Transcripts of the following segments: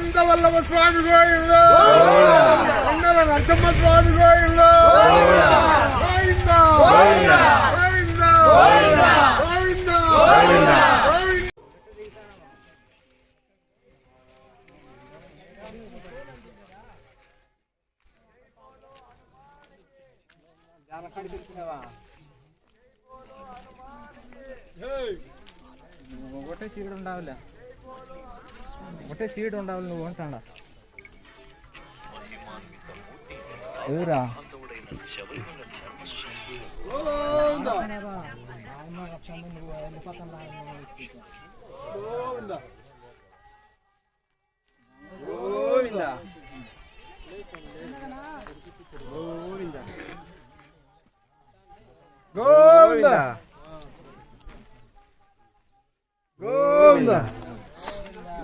వసంత వల్లభ స్వామి గోయిందో మండల నరసింహ స్వామి గోయిందో ఒకటే సీడ్ ఉండాలి ఒకటే సీడ్ ఉండాలి నువ్వు అంటాడా. ఎవరా? గోవిందా. గోవిందా.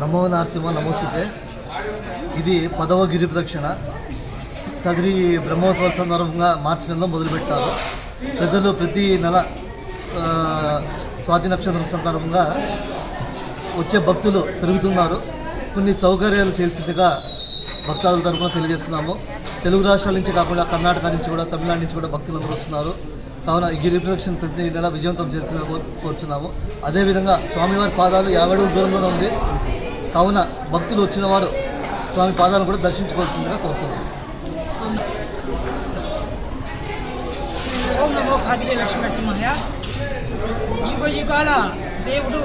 నమో నరసింహ నమోసితే ఇది పదవ గిరి ప్రదక్షిణ. కదిరి బ్రహ్మోత్సవాల సందర్భంగా మార్చి నెలలో మొదలుపెట్టారు. ప్రజలు ప్రతి నెల స్వాతి నక్షత్రం సందర్భంగా వచ్చే భక్తులు పెరుగుతున్నారు. కొన్ని సౌకర్యాలు చేసిందిగా భక్తాదుల తరఫున తెలియజేస్తున్నాము. తెలుగు రాష్ట్రాల నుంచి కాకుండా కర్ణాటక నుంచి కూడా తమిళనాడు నుంచి కూడా భక్తులు అందరూ వస్తున్నారు. కావున ఈ గిరి ప్రదక్షిణ ప్రతి నెల విజయవంతం చేసిన కోరుచున్నాము అదేవిధంగా స్వామివారి పాదాలు యాభై అడుగుల దూరంలో ఉంది. కావున భక్తులు వచ్చిన వారు స్వామి పాదాలను కూడా దర్శించుకోవాల్సిందిగా కోరుతున్నాము ఓం నమో ఖాదిలే లక్ష్మీ నరసింహయ్య యుగ యుగాల దేవుడు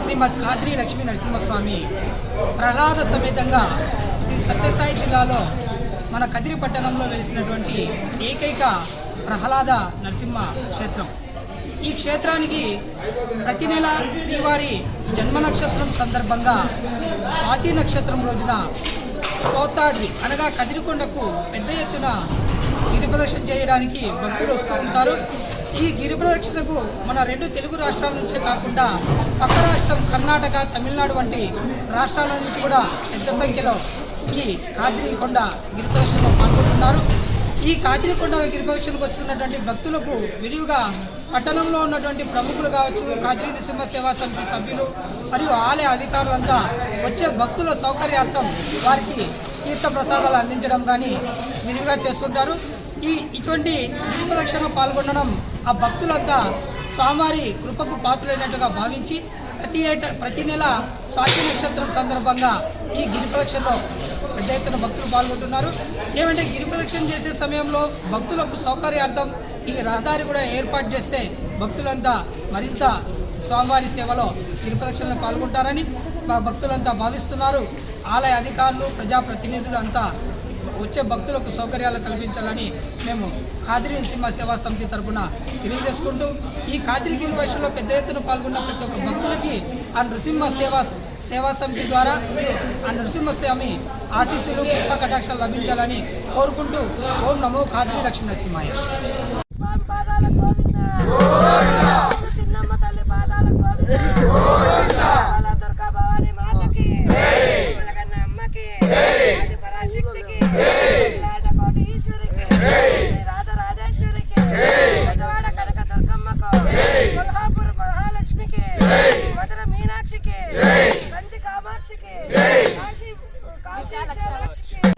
శ్రీమద్ కాద్రి లక్ష్మీ నరసింహస్వామి ప్రహ్లాద సమేతంగా శ్రీ సత్యసాయి జిల్లాలో మన కదిరి పట్టణంలో వెలిసినటువంటి ఏకైక ప్రహ్లాద నరసింహ క్షేత్రం. ఈ క్షేత్రానికి ప్రతి నెల శ్రీవారి జన్మ నక్షత్రం సందర్భంగా స్వాతి నక్షత్రం రోజున స్తోత్రాద్రి అనగా కదిరికొండకు పెద్ద ఎత్తున గిరిప్రదక్షిణ చేయడానికి భక్తులు వస్తూ ఉంటారు. ఈ గిరిప్రదక్షిణకు మన రెండు తెలుగు రాష్ట్రాల నుంచే కాకుండా పక్క రాష్ట్రం కర్ణాటక తమిళనాడు వంటి రాష్ట్రాల నుంచి కూడా పెద్ద సంఖ్యలో ఈ కాదిరికొండ గిరిప్రదక్షిణలో పాల్గొంటున్నారు. ఈ కాదిరికొండ గిరిప్రదక్షిణకు వచ్చినటువంటి వస్తున్నటువంటి భక్తులకు విరివిగా పట్టణంలో ఉన్నటువంటి ప్రముఖులు కావచ్చు కాజీ నృసింహ సేవా సమితి సభ్యులు మరియు ఆలయ అధికారులంతా వచ్చే భక్తుల సౌకర్యార్థం వారికి తీర్థ ప్రసాదాలు అందించడం కానీ విరివిగా చేస్తుంటారు. ఈ ఇటువంటి గిరి పాల్గొనడం ఆ భక్తులంతా స్వామివారి కృపకు పాత్రులైనట్టుగా భావించి ప్రతి ఏట ప్రతి నెల స్వాతి నక్షత్రం సందర్భంగా ఈ గిరి ప్రదక్షిణలో పెద్ద ఎత్తున భక్తులు పాల్గొంటున్నారు. ఏమంటే గిరి ప్రదక్షిణ చేసే సమయంలో భక్తులకు సౌకర్యార్థం ఈ రహదారి కూడా ఏర్పాటు చేస్తే భక్తులంతా మరింత స్వామివారి సేవలో గిరి పాల్గొంటారని భక్తులంతా భావిస్తున్నారు. ఆలయ అధికారులు ప్రజాప్రతినిధులు అంతా వచ్చే భక్తులకు సౌకర్యాలు కల్పించాలని మేము కాదిరి నరసింహ సేవా సమితి తరపున తెలియజేసుకుంటూ ఈ కాదిరి గిరి పెద్ద ఎత్తున పాల్గొన్న ప్రతి ఒక్క భక్తులకి ఆ నృసింహ సేవా సేవా సమితి ద్వారా ఆ నరసింహస్వామి ఆశీస్సులు కృప కటాక్షాలు లభించాలని కోరుకుంటూ ఓం నమో కాదిరి లక్ష్మీ నరసింహాయ. పాదాల గోవింద చిన్నమ్మ తల్లి పాదాల గోవింద బాల దుర్గా భవాని మాతకి కన్న అమ్మకి ఆది పరాశక్తికి కోటి ఈశ్వరికి రాజ రాజేశ్వరికి గజవాడ కనక దుర్గమ్మకు కొల్హాపూర్ మహాలక్ష్మికి మధుర మీనాక్షికి మంచి కామాక్షికి కాశీ కాశీ